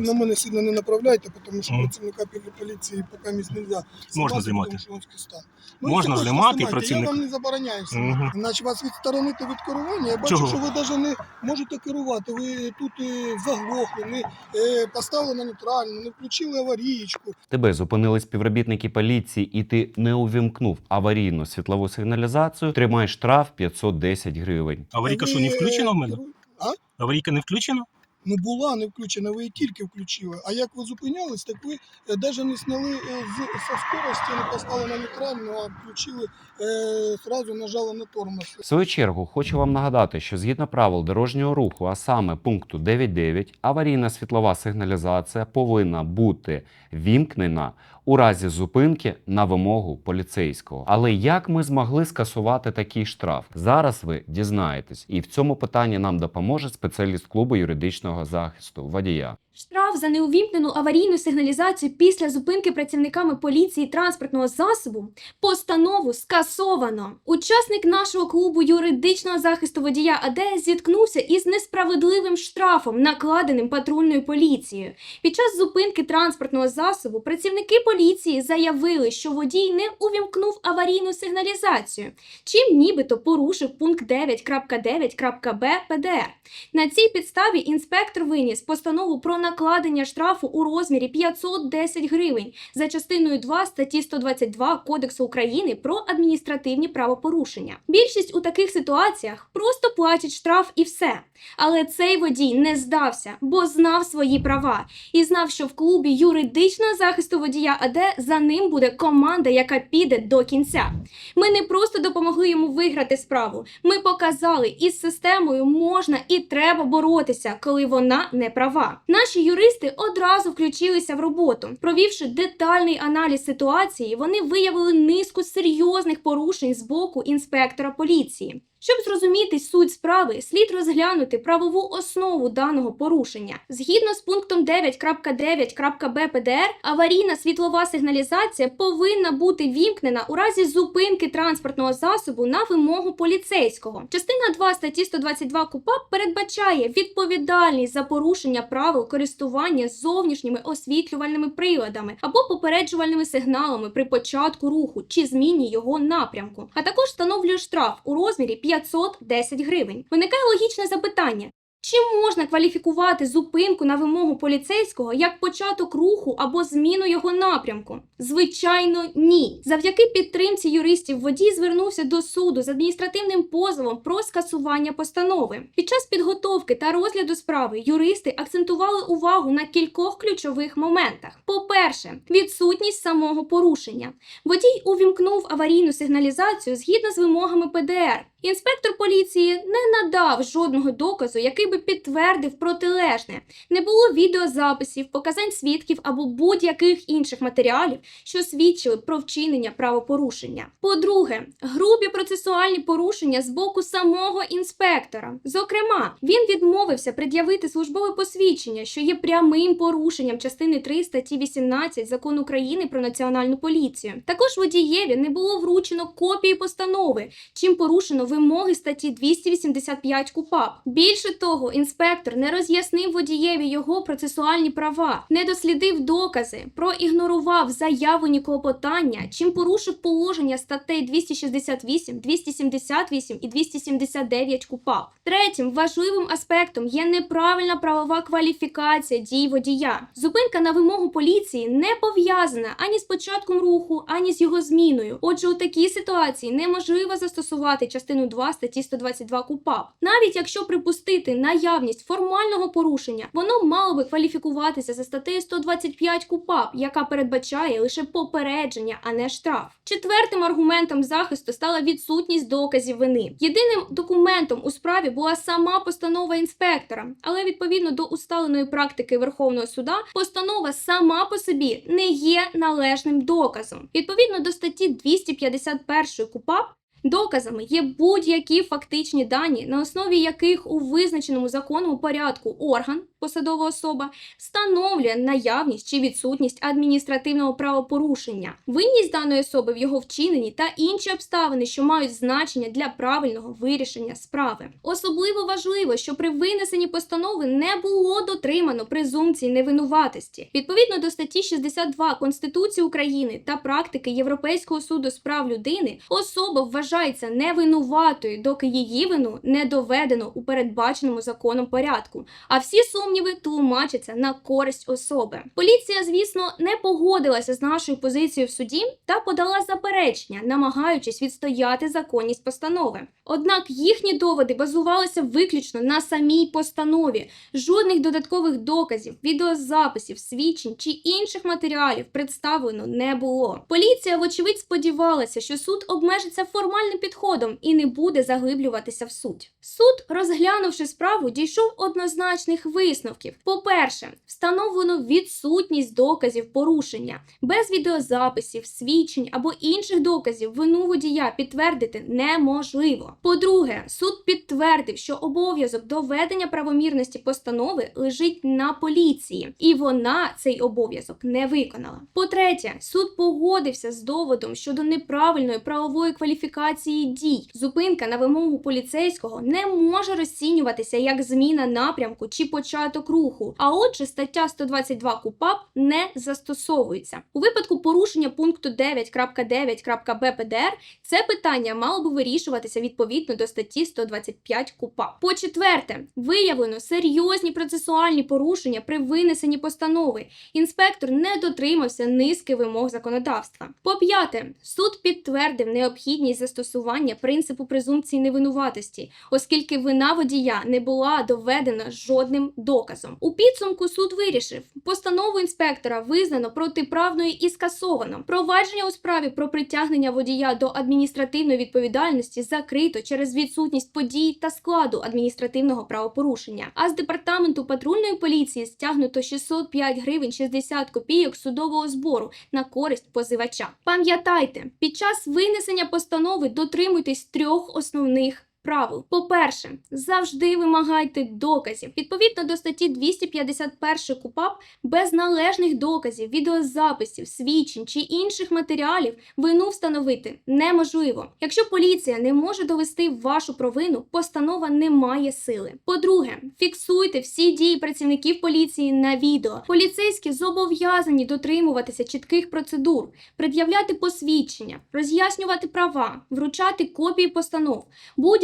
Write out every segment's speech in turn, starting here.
На мене сильно не направляйте, тому що Мгм. працівника поліції поки місць не можна Можна знімати. стан. Можна знімати, працівник- Я вам не забороняю. Мгм. Іначе вас відсторонити від керування. Я бачу, Чого? що ви навіть не можете керувати. Ви тут е, заглохли, не е, поставили на нейтральну, не включили аварієчку. Тебе зупинили співробітники поліції, і ти не увімкнув аварійну світлову сигналізацію. Тримай штраф 510 гривень. Аварійка що не включена в мене? А? Аварійка не включена? Ну була не включена, ви її тільки включили. А як ви зупинялись, так ви навіть не сняли е, з скорості, не поставили на нейтральну, а включили, е, сразу нажали на тормоз. В свою чергу хочу вам нагадати, що згідно правил дорожнього руху, а саме пункту 9.9, аварійна світлова сигналізація повинна бути вімкнена у разі зупинки на вимогу поліцейського. Але як ми змогли скасувати такий штраф? Зараз ви дізнаєтесь, і в цьому питанні нам допоможе спеціаліст клубу юридичного захисту водія. Штраф за неувімкнену аварійну сигналізацію після зупинки працівниками поліції транспортного засобу постанову скасовано. Учасник нашого клубу юридичного захисту водія АД зіткнувся із несправедливим штрафом, накладеним патрульною поліцією. Під час зупинки транспортного засобу працівники поліції заявили, що водій не увімкнув аварійну сигналізацію, чим нібито порушив пункт 9.9.б ПДР. На цій підставі інспектор виніс постанову про накладення штрафу у розмірі 510 гривень за частиною 2 статті 122 Кодексу України про адміністративні правопорушення. Більшість у таких ситуаціях просто платять штраф і все. Але цей водій не здався, бо знав свої права і знав, що в клубі юридичного захисту водія АД за ним буде команда, яка піде до кінця. Ми не просто допомогли йому виграти справу. Ми показали, із системою можна і треба боротися, коли вона не права. Наші юристи одразу включилися в роботу. Провівши детальний аналіз ситуації, вони виявили низку серйозних порушень з боку інспектора поліції. Щоб зрозуміти суть справи, слід розглянути правову основу даного порушення. Згідно з пунктом 9.9.б ПДР, аварійна світлова сигналізація повинна бути вімкнена у разі зупинки транспортного засобу на вимогу поліцейського. Частина 2 статті 122 КУПАП передбачає відповідальність за порушення правил користування зовнішніми освітлювальними приладами або попереджувальними сигналами при початку руху чи зміні його напрямку, а також встановлює штраф у розмірі 510 гривень. Виникає логічне запитання. Чи можна кваліфікувати зупинку на вимогу поліцейського як початок руху або зміну його напрямку? Звичайно, ні. Завдяки підтримці юристів водій звернувся до суду з адміністративним позовом про скасування постанови. Під час підготовки та розгляду справи юристи акцентували увагу на кількох ключових моментах. По-перше, відсутність самого порушення. Водій увімкнув аварійну сигналізацію згідно з вимогами ПДР. Інспектор поліції не надав жодного доказу, який би підтвердив протилежне. Не було відеозаписів, показань свідків або будь-яких інших матеріалів, що свідчили про вчинення правопорушення. По-друге, грубі процесуальні порушення з боку самого інспектора. Зокрема, він відмовився пред'явити службове посвідчення, що є прямим порушенням частини 3 статті 18 закону України про національну поліцію. Також водієві не було вручено копії постанови, чим порушено вимоги статті 285 КУПАП. Більше того, інспектор не роз'яснив водієві його процесуальні права, не дослідив докази, проігнорував заявлені клопотання, чим порушив положення статей 268, 278 і 279 КУПАП. Третім важливим аспектом є неправильна правова кваліфікація дій водія. Зупинка на вимогу поліції не пов'язана ані з початком руху, ані з його зміною. Отже, у такій ситуації неможливо застосувати частину 2 статті 122 КУПАП. Навіть якщо припустити наявність формального порушення, воно мало би кваліфікуватися за статтею 125 КУПАП, яка передбачає лише попередження, а не штраф. Четвертим аргументом захисту стала відсутність доказів вини. Єдиним документом у справі була сама постанова інспектора, але відповідно до усталеної практики Верховного суда, постанова сама по собі не є належним доказом. Відповідно до статті 251 КУПАП. Доказами є будь-які фактичні дані, на основі яких у визначеному законом порядку орган посадова особа, встановлює наявність чи відсутність адміністративного правопорушення, винність даної особи в його вчиненні та інші обставини, що мають значення для правильного вирішення справи. Особливо важливо, що при винесенні постанови не було дотримано презумпції невинуватості. Відповідно до статті 62 Конституції України та практики Європейського суду з прав людини, особа вважається невинуватою, доки її вину не доведено у передбаченому законом порядку. А всі сумніви тлумачаться на користь особи. Поліція, звісно, не погодилася з нашою позицією в суді та подала заперечення, намагаючись відстояти законність постанови. Однак їхні доводи базувалися виключно на самій постанові. Жодних додаткових доказів, відеозаписів, свідчень чи інших матеріалів представлено не було. Поліція, вочевидь, сподівалася, що суд обмежиться формальним підходом і не буде заглиблюватися в суть. Суд, розглянувши справу, дійшов однозначних висновків. По-перше, встановлено відсутність доказів порушення без відеозаписів, свідчень або інших доказів вину водія підтвердити неможливо. По-друге, суд підтвердив, що обов'язок доведення правомірності постанови лежить на поліції, і вона цей обов'язок не виконала. По-третє, суд погодився з доводом щодо неправильної правової кваліфікації дій. Зупинка на вимогу поліцейського не може розцінюватися як зміна напрямку чи початок руху. А отже, стаття 122 КУПАП не застосовується. У випадку порушення пункту 9.9.б ПДР це питання мало би вирішуватися відповідно до статті 125 КУПАП. По четверте, виявлено серйозні процесуальні порушення при винесенні постанови. Інспектор не дотримався низки вимог законодавства. По п'яте, суд підтвердив необхідність застосування принципу презумпції невинуватості, оскільки вина водія не була доведена жодним доказом. У підсумку суд вирішив, постанову інспектора визнано протиправною і скасовано. Провадження у справі про притягнення водія до адміністративної відповідальності закрито через відсутність подій та складу адміністративного правопорушення. А з департаменту патрульної поліції стягнуто 605 гривень 60 копійок судового збору на користь позивача. Пам'ятайте, під час винесення постанови дотримуйтесь трьох основних. Правил. По-перше, завжди вимагайте доказів. Відповідно до статті 251 КУПАП, без належних доказів, відеозаписів, свідчень чи інших матеріалів вину встановити неможливо. Якщо поліція не може довести вашу провину, постанова не має сили. По-друге, фіксуйте всі дії працівників поліції на відео. Поліцейські зобов'язані дотримуватися чітких процедур, пред'являти посвідчення, роз'яснювати права, вручати копії постанов.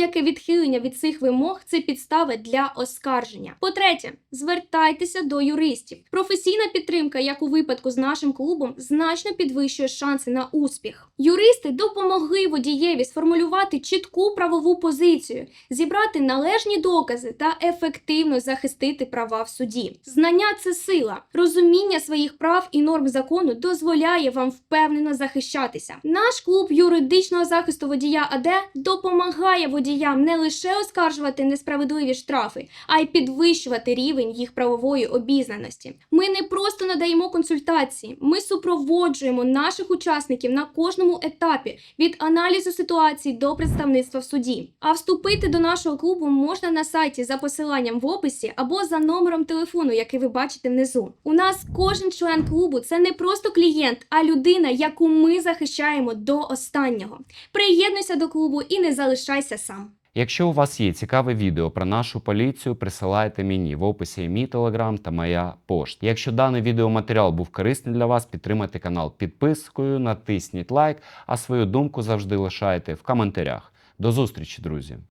Будь-яке відхилення від цих вимог це підстави для оскарження. По-третє, звертайтеся до юристів. Професійна підтримка, як у випадку з нашим клубом, значно підвищує шанси на успіх. Юристи допомогли водієві сформулювати чітку правову позицію, зібрати належні докази та ефективно захистити права в суді. Знання це сила. Розуміння своїх прав і норм закону дозволяє вам впевнено захищатися. Наш клуб юридичного захисту водія АД допомагає водіям не лише оскаржувати несправедливі штрафи, а й підвищувати рівень їх правової обізнаності. Ми не просто надаємо консультації, ми супроводжуємо наших учасників на кожному етапі від аналізу ситуації до представництва в суді. А вступити до нашого клубу можна на сайті за посиланням в описі або за номером телефону, який ви бачите внизу. У нас кожен член клубу це не просто клієнт, а людина, яку ми захищаємо до останнього. Приєднуйся до клубу і не залишайся сам. Якщо у вас є цікаве відео про нашу поліцію, присилайте мені в описі мій телеграм та моя пошта. Якщо даний відеоматеріал був корисний для вас, підтримайте канал підпискою, натисніть лайк, а свою думку завжди лишайте в коментарях. До зустрічі, друзі!